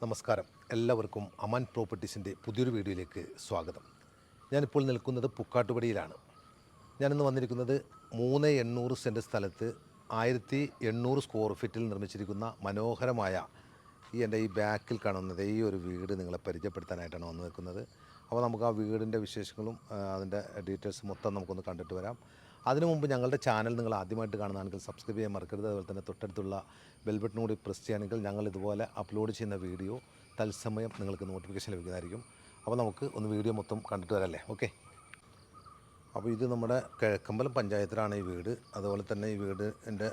നമസ്കാരം. എല്ലാവർക്കും അമൻ പ്രോപ്പർട്ടീസിന്റെ പുതിയൊരു വീഡിയോയിലേക്ക് സ്വാഗതം. ഞാനിപ്പോൾ നിൽക്കുന്നത് പുക്കാട്ടുപടിയിലാണ്. ഞാനിന്ന് വന്നിരിക്കുന്നത് മൂന്ന് എണ്ണൂറ് സെന്റ് സ്ഥലത്ത് ആയിരത്തി എണ്ണൂറ് സ്ക്വയർ ഫീറ്റിൽ നിർമ്മിച്ചിരിക്കുന്ന മനോഹരമായ ഈ എന്റെ ഈ ബാക്കിൽ കാണുന്നത് ഈ ഒരു വീട് നിങ്ങളെ പരിചയപ്പെടുത്താനായിട്ടാണ് വന്നു നിൽക്കുന്നത്. അപ്പോൾ നമുക്ക് ആ വീടിന്റെ വിശേഷങ്ങളും അതിന്റെ ഡീറ്റെയിൽസ് മൊത്തം നമുക്കൊന്ന് കണ്ടിട്ട് വരാം. അതിനു മുമ്പ് ഞങ്ങളുടെ ചാനൽ നിങ്ങൾ ആദ്യമായിട്ട് കാണുന്നതാണെങ്കിൽ സബ്സ്ക്രൈബ് ചെയ്യാൻ മറക്കരുത്. അതുപോലെ തന്നെ തൊട്ടടുത്തുള്ള ബെൽബട്ടനും കൂടി പ്രസ് ചെയ്യുകയാണെങ്കിൽ ഞങ്ങൾ ഇതുപോലെ അപ്ലോഡ് ചെയ്യുന്ന വീഡിയോ തത്സമയം നിങ്ങൾക്ക് നോട്ടിഫിക്കേഷൻ ലഭിക്കുന്നതായിരിക്കും. അപ്പോൾ നമുക്ക് ഒന്ന് വീഡിയോ മൊത്തം കണ്ടിട്ട് വരാമല്ലേ? ഓക്കെ അപ്പോൾ ഇത് നമ്മുടെ കിഴക്കമ്പലം പഞ്ചായത്തിലാണ് ഈ വീട്. അതുപോലെ തന്നെ ഈ വീടിന്റെ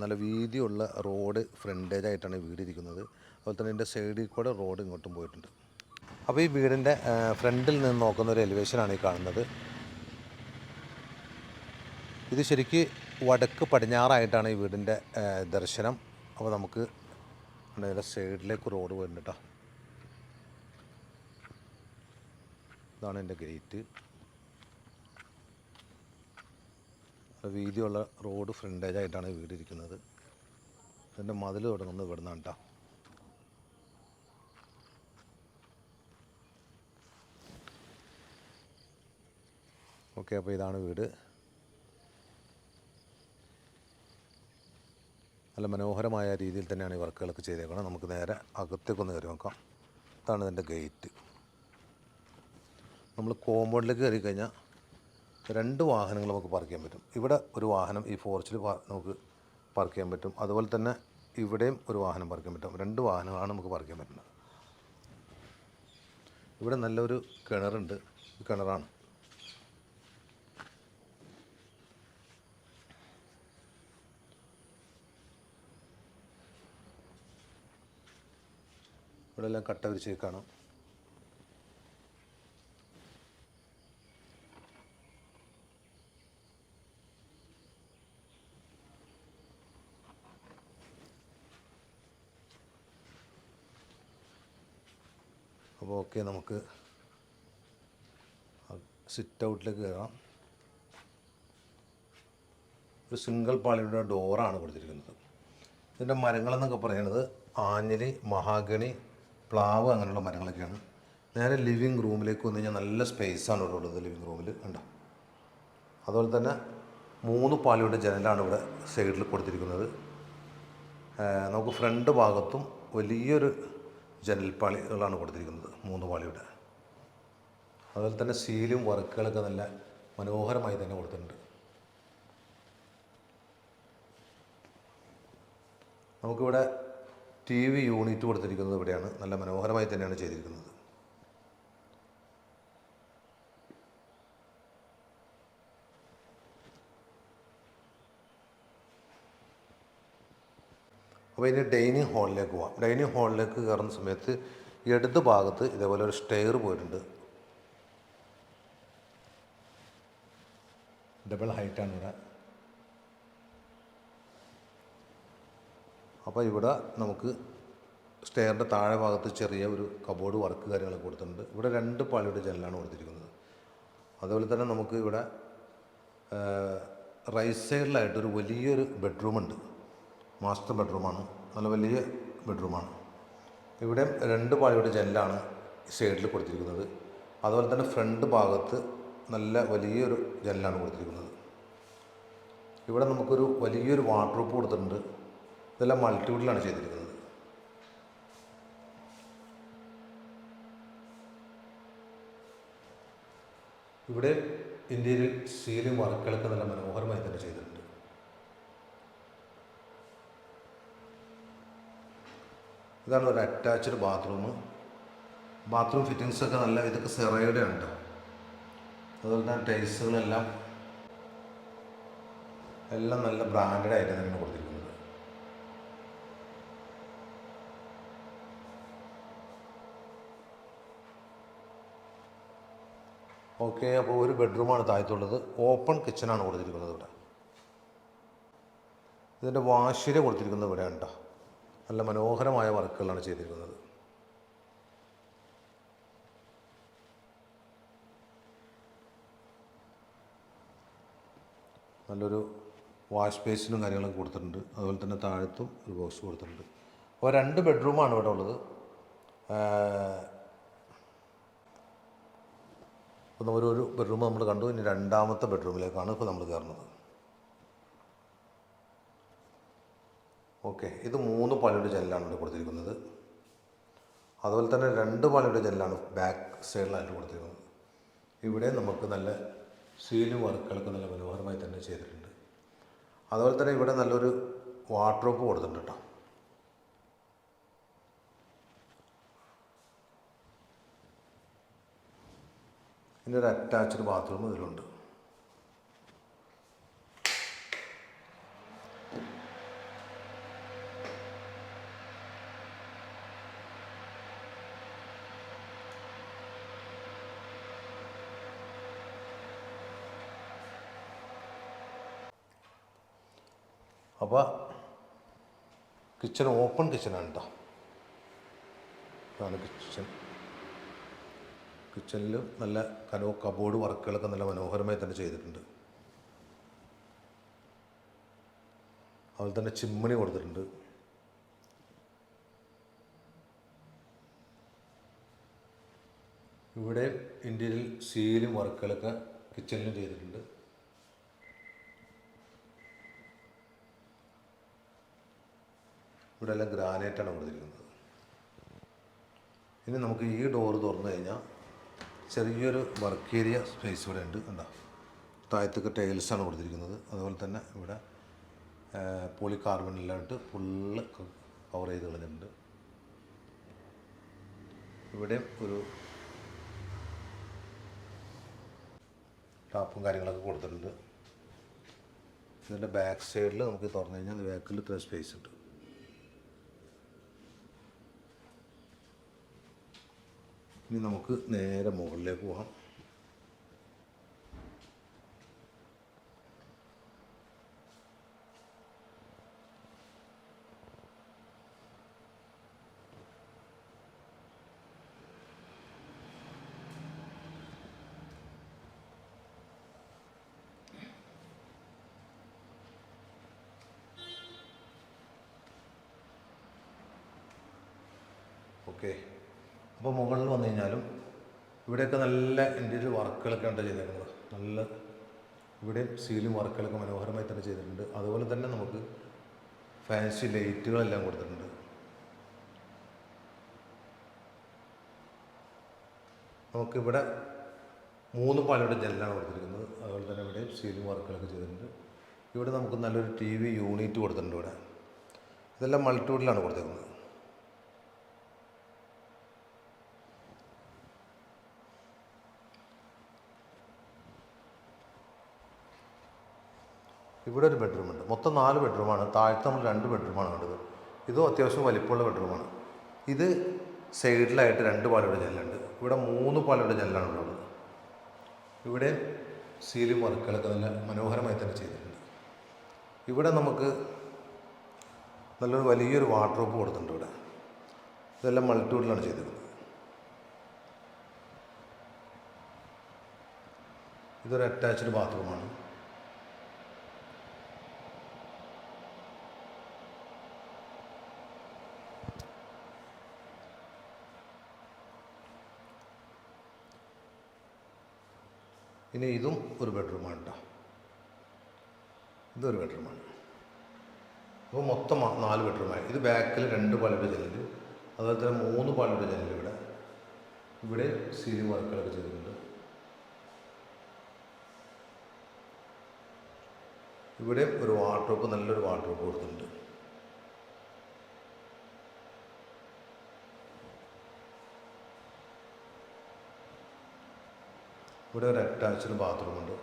നല്ല വീതിയുള്ള റോഡ് ഫ്രണ്ടേജ് ആയിട്ടാണ് ഈ വീട് ഇരിക്കുന്നത്. അതുപോലെ തന്നെ ഇതിന്റെ സൈഡിൽ കൂടെ റോഡ് ഇങ്ങോട്ടും പോയിട്ടുണ്ട്. അപ്പോൾ ഈ വീടിന്റെ ഫ്രണ്ടിൽ നിന്ന് നോക്കുന്ന ഒരു എലിവേഷനാണ് ഈ കാണുന്നത്. ഇത് ശരിക്ക് വടക്ക് പടിഞ്ഞാറായിട്ടാണ് ഈ വീടിന്റെ ദർശനം. അപ്പോൾ നമുക്ക് ഇതിന്റെ സൈഡിലേക്ക് റോഡ് വരുന്നുണ്ട് കേട്ടോ ഇതാണ് എന്റെ ഗേറ്റ്. വീതിയുള്ള റോഡ് ഫ്രണ്ടേജ് ആയിട്ടാണ് ഈ വീട് ഇരിക്കുന്നത്. ഇതിന്റെ മതിൽ തുടങ്ങുന്നത് ഇവിടെ നിന്നാണ് കേട്ടോ ഓക്കെ അപ്പോൾ ഇതാണ് വീട്. നല്ല മനോഹരമായ രീതിയിൽ തന്നെയാണ് ഈ വർക്കുകളൊക്കെ ചെയ്തേക്കുന്നത് നമുക്ക് നേരെ അകത്തേക്കൊന്ന് കയറി നോക്കാം. ഇതാണ് ഇതിന്റെ ഗേറ്റ്. നമ്മൾ കോമ്പൗണ്ടിലേക്ക് കയറി കഴിഞ്ഞാൽ രണ്ട് വാഹനങ്ങൾ നമുക്ക് പാർക്ക് ചെയ്യാൻ പറ്റും. ഇവിടെ ഒരു വാഹനം ഈ ഫോർച്ചിൽ നമുക്ക് പാർക്ക് ചെയ്യാൻ പറ്റും. അതുപോലെ തന്നെ ഇവിടെയും ഒരു വാഹനം പാർക്ക് ചെയ്യാൻ പറ്റും. രണ്ട് വാഹനങ്ങളാണ് നമുക്ക് പാർക്ക് ചെയ്യാൻ പറ്റുന്നത്. ഇവിടെ നല്ലൊരു കിണറുണ്ട്. കിണറാണ്. ഇവിടെ എല്ലാം കട്ട വിരിച്ചേക്കാണ് അപ്പോൾ ഓക്കെ നമുക്ക് സിറ്റ് ഔട്ടിലേക്ക് കയറാം. ഒരു സിംഗിൾ പാളിയുടെ ഡോറാണ് കൊടുത്തിരിക്കുന്നത്. ഇതിന്റെ മരങ്ങളെന്നൊക്കെ പറയുന്നത് ആഞ്ഞിലി മഹാഗണി പ്ലാവ് അങ്ങനെയുള്ള മരങ്ങളൊക്കെയാണ്. നേരെ ലിവിങ് റൂമിലേക്ക് വന്നു കഴിഞ്ഞാൽ നല്ല സ്പേസാണ് ഇവിടെ ഉള്ളത് ലിവിങ് റൂമിൽ കണ്ടോ? അതുപോലെ തന്നെ മൂന്ന് പാളിയുടെ ജനലാണ് ഇവിടെ സൈഡിൽ കൊടുത്തിരിക്കുന്നത്. നമുക്ക് ഫ്രണ്ട് ഭാഗത്തും വലിയൊരു ജനൽപ്പാളികളാണ് കൊടുത്തിരിക്കുന്നത് മൂന്ന് പാളിയുടെ. അതുപോലെ തന്നെ സീലും വർക്കുകളൊക്കെ നല്ല മനോഹരമായി തന്നെ കൊടുത്തിട്ടുണ്ട്. നമുക്കിവിടെ ടി വി യൂണിറ്റ് കൊടുത്തിരിക്കുന്നത് ഇവിടെയാണ്. നല്ല മനോഹരമായി തന്നെയാണ് ചെയ്തിരിക്കുന്നത്. അപ്പോൾ ഇനി ഡൈനിങ് ഹാളിലേക്ക് പോവാം. ഡൈനിങ് ഹാളിലേക്ക് കയറുന്ന സമയത്ത് ഇടത് ഭാഗത്ത് ഇതേപോലെ ഒരു സ്റ്റെയർ പോയിട്ടുണ്ട്. ഡബിൾ ഹൈറ്റാണ് ഇവിടെ. അപ്പോൾ ഇവിടെ നമുക്ക് സ്റ്റെയറിന്റെ താഴെ ഭാഗത്ത് ചെറിയ ഒരു കബോർഡ് വർക്ക് കാര്യങ്ങളൊക്കെ കൊടുത്തിട്ടുണ്ട്. ഇവിടെ രണ്ട് പാളിയുടെ ജനലാണ് കൊടുത്തിരിക്കുന്നത്. അതുപോലെ തന്നെ നമുക്ക് ഇവിടെ റൈറ്റ് സൈഡിലായിട്ടൊരു വലിയൊരു ബെഡ്റൂമുണ്ട് മാസ്റ്റർ ബെഡ്റൂമാണ് നല്ല വലിയ ബെഡ്റൂമാണ് ഇവിടെ രണ്ട് പാളിയുടെ ജനലാണ് സൈഡിൽ കൊടുത്തിരിക്കുന്നത്. അതുപോലെ തന്നെ ഫ്രണ്ട് ഭാഗത്ത് നല്ല വലിയൊരു ജനലാണ് കൊടുത്തിരിക്കുന്നത്. ഇവിടെ നമുക്കൊരു വലിയൊരു വാർഡ്രോപ്പ് കൊടുത്തിട്ടുണ്ട്. ഇതെല്ലാം മൾട്ടിവുഡിലാണ് ചെയ്തിരിക്കുന്നത്. ഇവിടെ ഇന്ത്യയിൽ സീലിംഗ് വർക്കുകളൊക്കെ നല്ല മനോഹരമായി തന്നെ ചെയ്തിട്ടുണ്ട്. ഇതാണ് ഒരു അറ്റാച്ച്ഡ് ബാത്റൂം ബാത്റൂം ഫിറ്റിങ്സ് ഒക്കെ നല്ല ഇതൊക്കെ സെറയുടെ ഉണ്ട് അതുപോലെ തന്നെ ടൈൽസുകളെല്ലാം എല്ലാം നല്ല ബ്രാൻഡഡ് ആയിട്ട് തന്നെ കൊടുത്തിരിക്കുന്നത്. ഓക്കെ അപ്പോൾ ഒരു ബെഡ്റൂമാണ് താഴത്തുള്ളത്. ഓപ്പൺ കിച്ചണാണ് കൊടുത്തിരിക്കുന്നത് ഇവിടെ. ഇതിന്റെ വാശിര കൊടുത്തിരിക്കുന്നത് ഇവിടെ കേട്ടോ. നല്ല മനോഹരമായ വർക്കുകളാണ് ചെയ്തിരിക്കുന്നത്. നല്ലൊരു വാഷ് ബേസിനും കാര്യങ്ങളും കൊടുത്തിട്ടുണ്ട്. അതുപോലെ തന്നെ താഴത്തും ഒരു ബോക്സ് കൊടുത്തിട്ടുണ്ട്. അപ്പോൾ രണ്ട് ബെഡ്റൂമാണ് ഇവിടെ ഉള്ളത്. ഇപ്പോൾ നമ്മൾ ഒരു ബെഡ്റൂം നമ്മൾ കണ്ടു. ഇനി രണ്ടാമത്തെ ബെഡ്റൂമിലേക്കാണ് ഇപ്പോൾ നമ്മൾ കയറുന്നത്. ഓക്കെ ഇത് മൂന്ന് പാളിയുടെ ജനലാണ് ഇവിടെ കൊടുത്തിരിക്കുന്നത്. അതുപോലെ തന്നെ രണ്ട് പാളിയുടെ ജനലാണ് ബാക്ക് സൈഡിലായിട്ട് കൊടുത്തിരിക്കുന്നത്. ഇവിടെ നമുക്ക് നല്ല സീലും വർക്കുകളൊക്കെ നല്ല മനോഹരമായി തന്നെ ചെയ്തിട്ടുണ്ട്. അതുപോലെ തന്നെ ഇവിടെ നല്ലൊരു വാർഡ്രോപ്പ് കൊടുത്തിട്ടുണ്ട് കേട്ടോ. ഇതിന്റെ ഒരു അറ്റാച്ച്ഡ് ബാത്റൂം ഇതിലുണ്ട്. അപ്പോൾ കിച്ചൺ ഓപ്പൺ ആണ് കേട്ടോ അതാണ് കിച്ചൺ കിച്ചണിൽ നല്ല കനോ കബോർഡ് വർക്കുകളൊക്കെ നല്ല മനോഹരമായി തന്നെ ചെയ്തിട്ടുണ്ട്. അതുപോലെ തന്നെ ചിമ്മിണി കൊടുത്തിട്ടുണ്ട്. ഇവിടെ ഇന്ത്യയിൽ സീലും വർക്കുകളൊക്കെ കിച്ചണിലും ചെയ്തിട്ടുണ്ട്. ഇവിടെ എല്ലാം ഗ്രാനൈറ്റാണ് കൊടുത്തിരിക്കുന്നത്. ഇനി നമുക്ക് ഈ ഡോറ് തുറന്നു കഴിഞ്ഞാൽ ചെറിയൊരു വർക്ക് ഏരിയ സ്പേസ് ഇവിടെ ഉണ്ട്. കണ്ടോ? താഴത്തൊക്കെ ടൈൽസാണ് കൊടുത്തിരിക്കുന്നത്. അതുപോലെ തന്നെ ഇവിടെ പോളി കാർബണിലായിട്ട് ഫുള്ള് കവർ ചെയ്ത് കളഞ്ഞിട്ടുണ്ട്. ഇവിടെ ഒരു ടാപ്പും കാര്യങ്ങളൊക്കെ കൊടുത്തിട്ടുണ്ട്. ഇതിന്റെ ബാക്ക് സൈഡിൽ നമുക്ക് തുറന്നു കഴിഞ്ഞാൽ ബാക്കിൽ ഇത്ര സ്പേസ് ഉണ്ട്. ഇനി നമുക്ക് നേരെ മുകളിലേക്ക് പോകാം. ഓക്കെ അപ്പോൾ മുകളിൽ വന്നു കഴിഞ്ഞാലും ഇവിടെയൊക്കെ നല്ല ഇന്റീരിയർ വർക്കുകളൊക്കെ ഉണ്ട് ചെയ്തേക്കുന്നത് നല്ല ഇവിടെ സീലിംഗ് വർക്കുകളൊക്കെ മനോഹരമായി തന്നെ ചെയ്തിട്ടുണ്ട്. അതുപോലെ തന്നെ നമുക്ക് ഫാൻസി ലൈറ്റുകളെല്ലാം കൊടുത്തിട്ടുണ്ട്. നമുക്കിവിടെ മൂന്ന് പാലയുടെ ജനലാണ് കൊടുത്തിരിക്കുന്നത്. അതുപോലെ തന്നെ ഇവിടെ സീലിംഗ് വർക്കുകളൊക്കെ ചെയ്തിട്ടുണ്ട്. ഇവിടെ നമുക്ക് നല്ലൊരു ടി വി യൂണിറ്റ് കൊടുത്തിട്ടുണ്ട് ഇവിടെ. ഇതെല്ലാം മൾട്ടിവുഡിലാണ് കൊടുത്തേക്കുന്നത്. ഇവിടെ ഒരു ബെഡ്റൂമുണ്ട് മൊത്തം നാല് ബെഡ്റൂമാണ് താഴത്തെ നമ്മൾ രണ്ട് ബെഡ്റൂമാണ് കണ്ടത്. ഇതും അത്യാവശ്യം വലിപ്പമുള്ള ബെഡ്റൂമാണ് ഇത് സൈഡിലായിട്ട് രണ്ട് പാലയുടെ ജനലുണ്ട്. ഇവിടെ മൂന്ന് പാലയുടെ ജനലാണ് ഉള്ളത്. ഇവിടെ സീലിംഗ് വർക്കുകളൊക്കെ നല്ല മനോഹരമായി തന്നെ ചെയ്തിട്ടുണ്ട്. ഇവിടെ നമുക്ക് നല്ലൊരു വലിയൊരു വാർഡ്രോബ് കൊടുത്തിട്ടുണ്ട് ഇവിടെ. ഇതെല്ലാം മൾട്ടിവുഡിലാണ് ചെയ്തിരിക്കുന്നത്. ഇതൊരു അറ്റാച്ച്ഡ് ബാത്റൂമാണ് ഇനി ഇതും ഒരു ബെഡ്റൂമാണ് കേട്ടോ ഇതൊരു ബെഡ്റൂമാണ് അപ്പോൾ മൊത്തം നാല് ബെഡ്റൂമായി ഇത് ബാക്കിൽ രണ്ട് പാലയുടെ ജനൽ അതുപോലെ തന്നെ മൂന്ന് പാലയുടെ ജനൽ ഇവിടെ. ഇവിടെ സീലിംഗ് വർക്കുകളൊക്കെ ചെയ്തിട്ടുണ്ട്. ഇവിടെ ഒരു വാർഡ്രോപ്പ് നല്ലൊരു വാർഡ്രോപ്പ് കൊടുത്തിട്ടുണ്ട്. ഇവിടെ ഒരു അറ്റാച്ച്ഡ് ബാത്റൂമുണ്ട്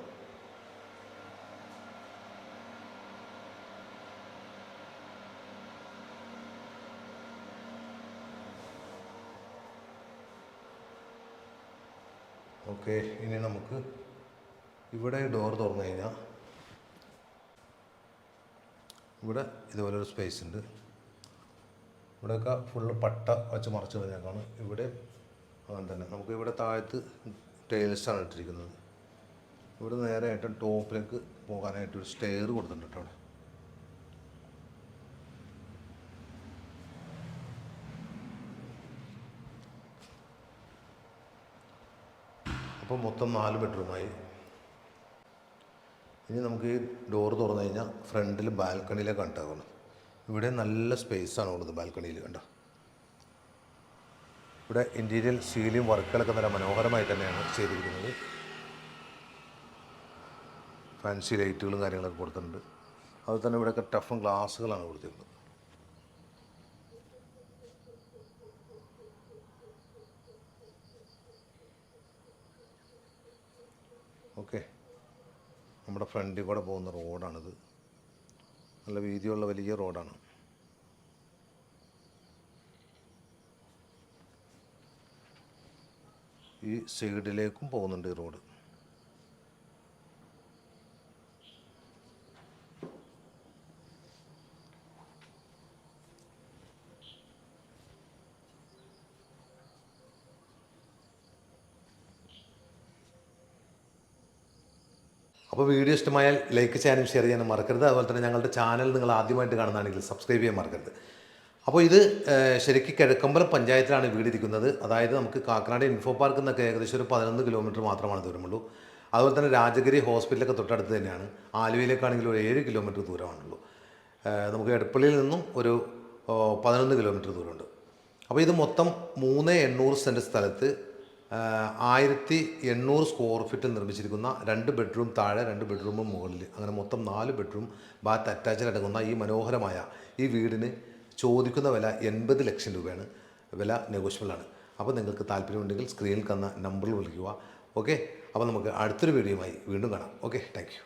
ഓക്കെ ഇനി നമുക്ക് ഇവിടെ ഡോർ തുറന്നു കഴിഞ്ഞാൽ ഇവിടെ ഇതുപോലെ ഒരു സ്പേസ് ഉണ്ട്. ഇവിടെയൊക്കെ ഫുള്ള് പട്ട വച്ച് മറച്ച് കഴിഞ്ഞേക്കാണ് ഇവിടെ അങ്ങനെ തന്നെ. നമുക്ക് ഇവിടെ താഴത്ത് ടൈൽസാണ് ഇട്ടിരിക്കുന്നത്. ഇവിടെ നേരെയായിട്ട് ടോപ്പിലേക്ക് പോകാനായിട്ട് ഒരു സ്റ്റെയർ കൊടുത്തിട്ടുണ്ട് കേട്ടോ അവിടെ. അപ്പോൾ മൊത്തം നാല് ബെഡ്റൂമായി. ഇനി നമുക്ക് ഈ ഡോർ തുറന്നു കഴിഞ്ഞാൽ ഫ്രണ്ടിൽ ബാൽക്കണിയിലേക്ക് ഉണ്ടാകണം ഇവിടെ നല്ല സ്പേസ് ആണ് ഉള്ളത് ബാൽക്കണിയിൽ കണ്ടോ. ഇവിടെ ഇന്റീരിയൽ സീലിംഗ് വർക്കുകളൊക്കെ നല്ല മനോഹരമായി തന്നെയാണ് ചെയ്തിരിക്കുന്നത്. ഫാൻസി ലൈറ്റുകളും കാര്യങ്ങളൊക്കെ കൊടുത്തിട്ടുണ്ട്. അതുപോലെ തന്നെ ഇവിടെയൊക്കെ ടഫും ഗ്ലാസ്സുകളാണ് കൊടുത്തിട്ടുള്ളത് ഓക്കെ നമ്മുടെ ഫ്രണ്ടിൽ കൂടെ പോകുന്ന റോഡാണിത് നല്ല വീതിയുള്ള വലിയ റോഡാണ് ഈ സൈഡിലേക്കും പോകുന്നുണ്ട് ഈ റോഡ്. അപ്പോൾ വീഡിയോ ഇഷ്ടമായാൽ ലൈക്ക് ചെയ്യാനും ഷെയർ ചെയ്യാനും മറക്കരുത്. അതുപോലെ തന്നെ ഞങ്ങളുടെ ചാനൽ നിങ്ങൾ ആദ്യമായിട്ട് കാണുന്നതാണെങ്കിൽ സബ്സ്ക്രൈബ് ചെയ്യാൻ മറക്കരുത്. അപ്പോൾ ഇത് ശരിക്ക് കിഴക്കമ്പലം പഞ്ചായത്തിലാണ് വീടിരിക്കുന്നത്. അതായത് നമുക്ക് കാക്കനാട് ഇൻഫോ പാർക്ക് എന്നൊക്കെ ഏകദേശം ഒരു പതിനൊന്ന് കിലോമീറ്റർ മാത്രമാണ് ദൂരമുള്ളൂ. അതുപോലെ തന്നെ രാജഗിരി ഹോസ്പിറ്റലൊക്കെ തൊട്ടടുത്ത് തന്നെയാണ്. ആലുവയിലേക്കാണെങ്കിൽ ഒരു ഏഴ് കിലോമീറ്റർ ദൂരമാണുള്ളൂ. നമുക്ക് എടപ്പള്ളിയിൽ നിന്നും ഒരു പതിനൊന്ന് കിലോമീറ്റർ ദൂരമുണ്ട്. അപ്പോൾ ഇത് മൊത്തം മൂന്ന് എണ്ണൂറ് സെന്റ് സ്ഥലത്ത് ആയിരത്തി എണ്ണൂറ് സ്ക്വയർ ഫീറ്റ് നിർമ്മിച്ചിരിക്കുന്ന രണ്ട് ബെഡ്റൂം താഴെ രണ്ട് ബെഡ്റൂമും മുകളിൽ. അങ്ങനെ മൊത്തം നാല് ബെഡ്റൂം ബാത്ത് അറ്റാച്ചിൽ അടങ്ങുന്ന ഈ മനോഹരമായ ഈ വീടിന് ചോദിക്കുന്ന വില എൺപത് ലക്ഷം രൂപയാണ്. വില നെഗോഷ്യബിളാണ് അപ്പോൾ നിങ്ങൾക്ക് താല്പര്യമുണ്ടെങ്കിൽ സ്ക്രീനിൽ തന്ന നമ്പറിൽ വിളിക്കുക. ഓക്കെ അപ്പോൾ നമുക്ക് അടുത്തൊരു വീഡിയോയുമായി വീണ്ടും കാണാം. Okay thank